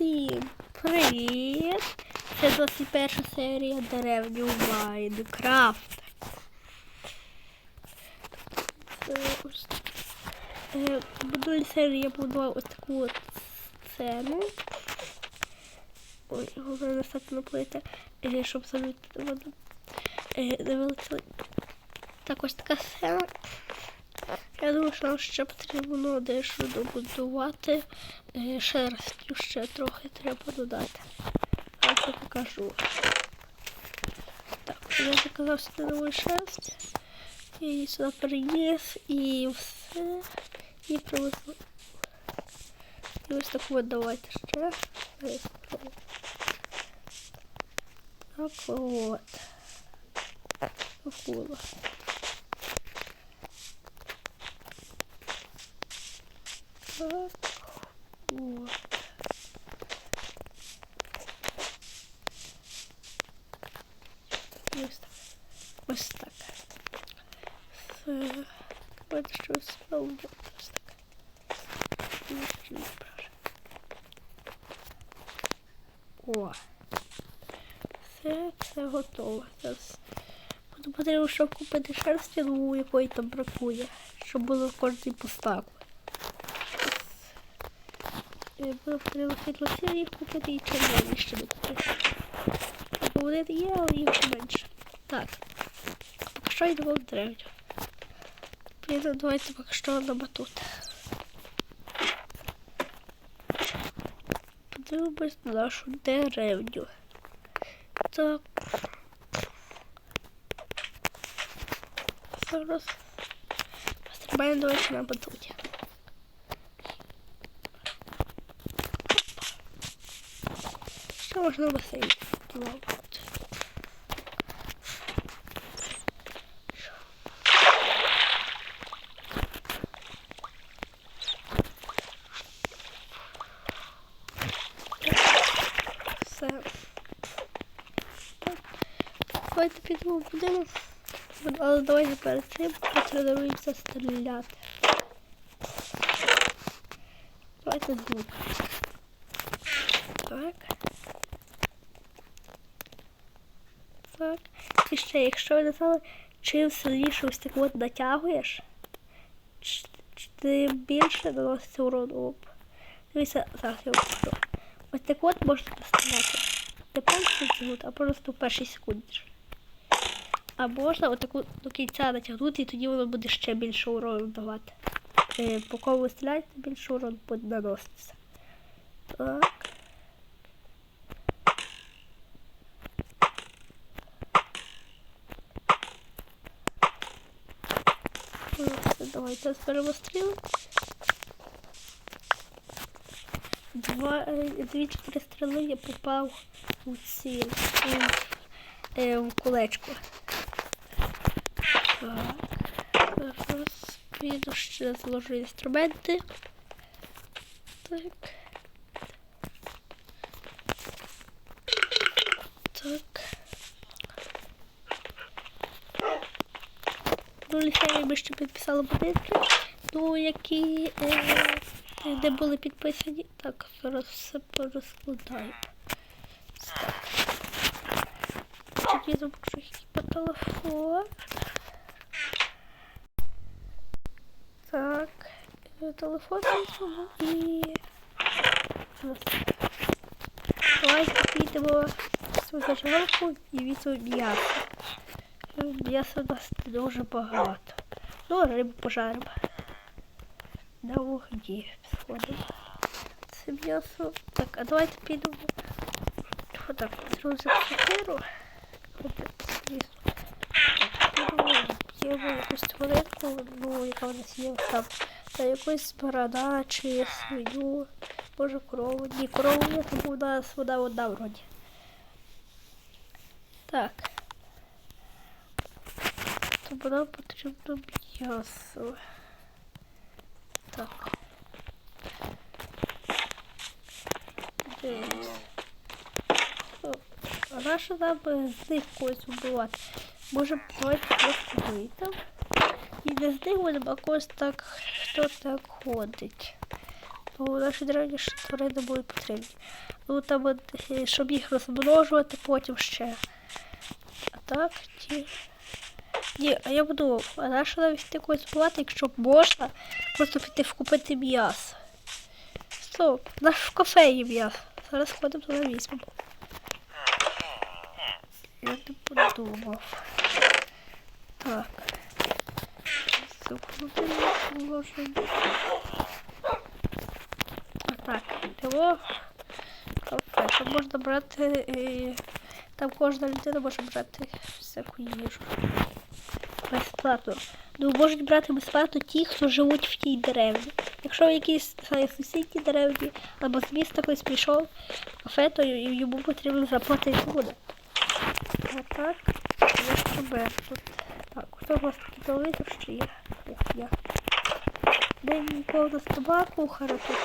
Всім привіт! Це 21 серія деревні Майнкрафт. Ось, е, минулій серії я будував ось таку от сцену. Ой, головне настати на плити, е, щоб замітити воду. Не вилетіли. Така сцена. Я думаю, що нам ще потрібно дещо добудувати. Е, Шерстю ще трохи треба додати. Я це покажу. Так, я заказав сюди нову шерсть. Я її сюди переніс і все. І привезли. І ось таку от давайте ще. Так от. Акула. Так. Вот. Ось так. Ось так. Давайте щось спробуємо. Ось так. О. Все, все готово. Зараз буду потрібно, щоб купити шерсті, ну якої там бракує. Щоб було в кожній поставку. Е, Було потрібно світло їх купити і червоні ще не купити. Бо вони є, але їх менше. Так. Що йдемо в деревню. Підемо, давайте поки що на батут. Подивимось на нашу деревню. Так. Зараз. Пострибаємо, давайте на батуті. Що можна басейн? Все. Давайте підемо в будинок. Але давайте перед цим потренуємося стріляти. Давайте звук. Так. Так. І ще, якщо ви не знали, чим сильніше ось так от натягуєш, тим більше наноситься урон об. Дивіться, зараз я покажу. Ось так от можна поставити. Не перший секунд, а просто в першій секунді. А можна отаку до кінця натягнути, і тоді воно буде ще більше урону давати. Е, по кому ви стріляєте, більше урон буде наноситися. Так. Давайте зберемо стріли. Два, е, двічі три стріли я попав у ці у, е, в кулечку. Так. Зараз піду ще зложу інструменти. Так. Так. Ну, лише ми ще підписали будинки, ну, які е, де були підписані. Так, зараз все порозкладаємо. Так. Тоді запишу їх по телефон. Так, е, телефон і давайте підемо в зажигалку і візьмемо м'ясо. М'яса у нас дуже багато. Ну, рибу пожаримо. На вогні сходимо. Це м'ясо. Так, а давайте підемо. Отак, друзі, сокиру. Підемо якусь тваринку, ну, яка нас є там. Та якусь барана чи свиню. Може корову. Ні, корову є, тому у нас вода одна вроді. Так. Тобто нам потрібно м'ясо. Так. Дивись. О, А нащо е, з них когось вбивати? Може давайте просто вийдемо. І не будемо, а когось так, хто так ходить. то наші древні тварини будуть потрібні. Ну там, е, щоб їх розмножувати потім ще. А так, ті. Ні, а я буду, а нащо навіть когось бувати, якщо можна просто піти вкупити м'ясо. Стоп, наш в кафе є м'ясо. Зараз ходимо туди візьмемо. Я не подумав. Так. Закрутимо, так, його кафе. Там можна брати. е, Там кожна людина може брати всяку їжу. Безплатно. Ну, можуть брати безплатно ті, хто живуть в тій деревні. Якщо знаю, сусідній деревні або з міста хтось пішов в кафе, то й- йому потрібно заплатити буде. А так, я ще беру тут. Так, хто у вас такий телевізор ще є? Як я. Де нас нема кухаря тут.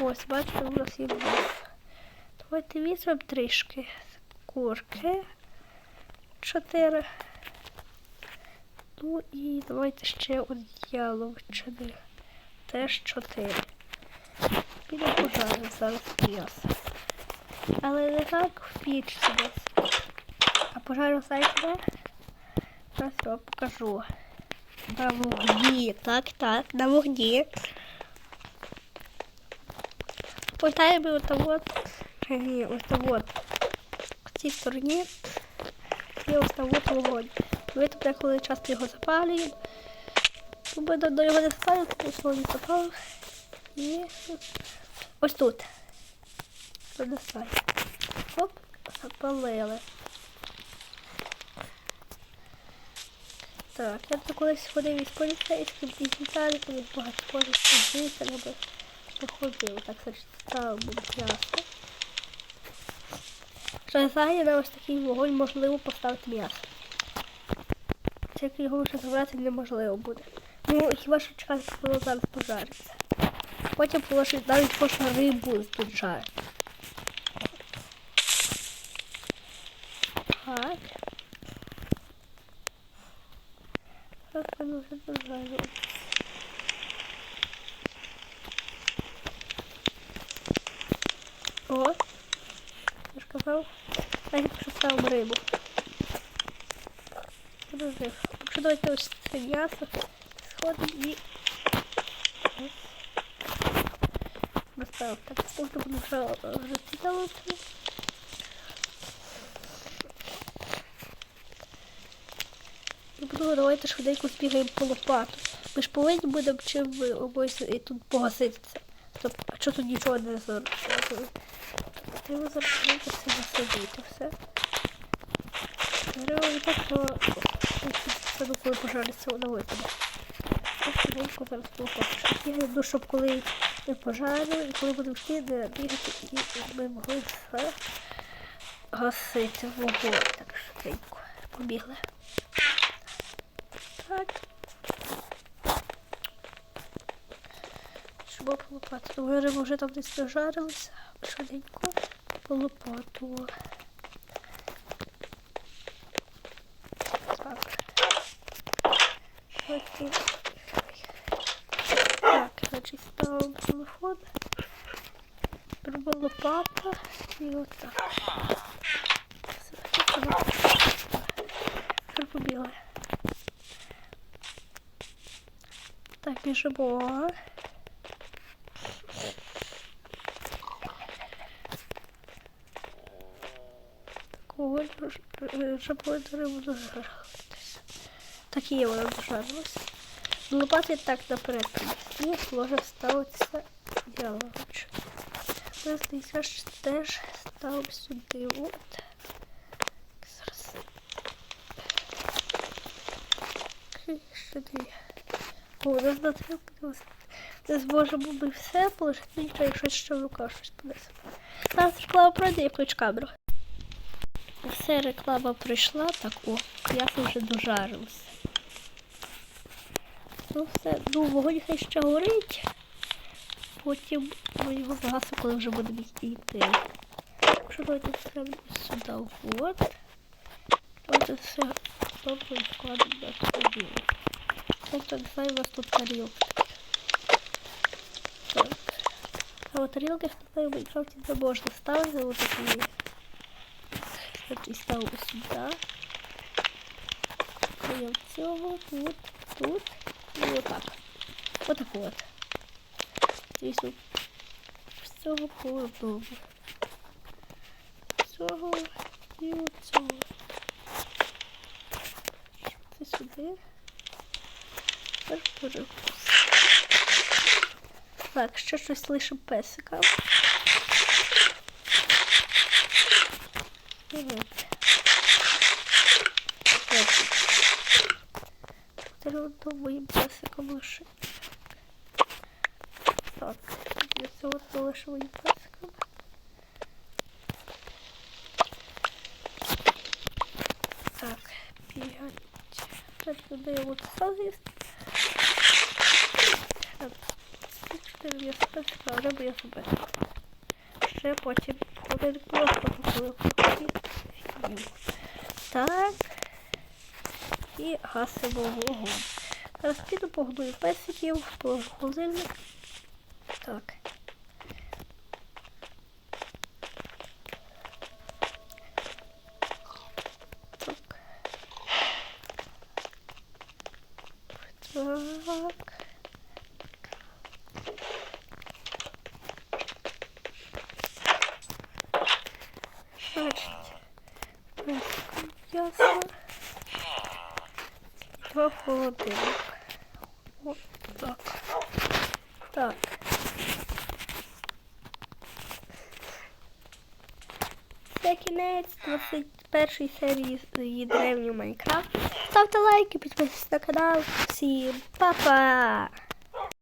Ось, бачите, у нас є два. Давайте візьмемо трішки. Курки. Чотири. Ну і давайте ще одіяло вчини. Теж чотири. Піде пожаримо зараз м'ясо. Але не так в пічці десь. А пожарю знаєте де? Зараз я вам покажу. На вогні. Так, так, на вогні. Пам'ятаємо от от. Ні, ось там от. В цій стороні є ось от вогонь. Ми тут деколи часто його запалюємо. Ми до його не запалюємо, тому що не запалив. І ось тут. Принесли. Оп, запалили. Так, я тут колись ходив із поліцейським, із Віталіком, із багато ходив з жителями. Походив, так значить, стало буде ясно. Шазає на ось такий вогонь можливо поставити м'ясо. Тільки його вже забрати неможливо буде. Ну, хіба що чекати, коли зараз пожариться. Потім положить навіть можна рибу тут. Так. О, я ж казав, навіть якщо ставимо рибу. Подожди, якщо давайте ось це м'ясо, сходимо і... Поставив. Так, можна буде вже буду давайте швиденько збігаємо по лопату. Ми ж повинні будемо чим ви і тут погасити це. Стоп, а чого тут нічого не зробили? Треба швидко все засадити, все. Треба так, що саду, коли пожариться, вона випаде. Так зараз по. Щоб я йду, щоб коли ми пожарили, і коли будемо йти, не бігати, і ми могли все гасити вогонь. Так швиденько. Побігли. Так. Щоб по лопату. Тому риба вже там десь дожарилася. Швиденько по лопату. Так. Потім. Так, значить ставимо телефон. Беремо лопата і отак. Все, побігли. Так, біжимо. Такого жабою рибу дожарилась. Так і є вона дожарилась. Лопати так наперед принесли, може ставитися ялович. Ми здається, теж ставимо сюди. От. Зараз. Сюди. О, нас на трьох не зможемо ми все положити, нічого, якщо ще в руках щось понесемо. Зараз реклама пройде, я включу камеру. Все, реклама пройшла, так о, м'ясо вже дожарилося. Ну все, ну вогонь хай ще горить. Потім ми його згасимо, коли вже будемо йти. Якщо давайте ставимо сюди вот. Давайте все добре вкладемо тарілку. Тобто не знаю, у вас тут тарілки. Так. А от тарілки в в Майнкрафті не можна ставити вот такі. Значить, ставимо сюди. Крім цього, тут, тут і отак. Отак от. Звісно, з цього по одному. З цього і от цього. Це сюди. Тепер перепуск. Так, ще щось лише песика. І от. От. Моїм песиком лише. Так, для цього моїм песиком. Так, п'ять. Так, додаємо сазіст. Чотири специка, риби я себе. Ще потім один просто купили. Так. І гасимо вогонь. Зараз піду погодую песиків, положу холодильник. Так. Так. Так. Значить, ясно. Два холодильник. Вот так. Так. Це кінець 21 серії з древнього Майнкрафт. Ставте лайки, підписуйтесь на канал. Всім па-па!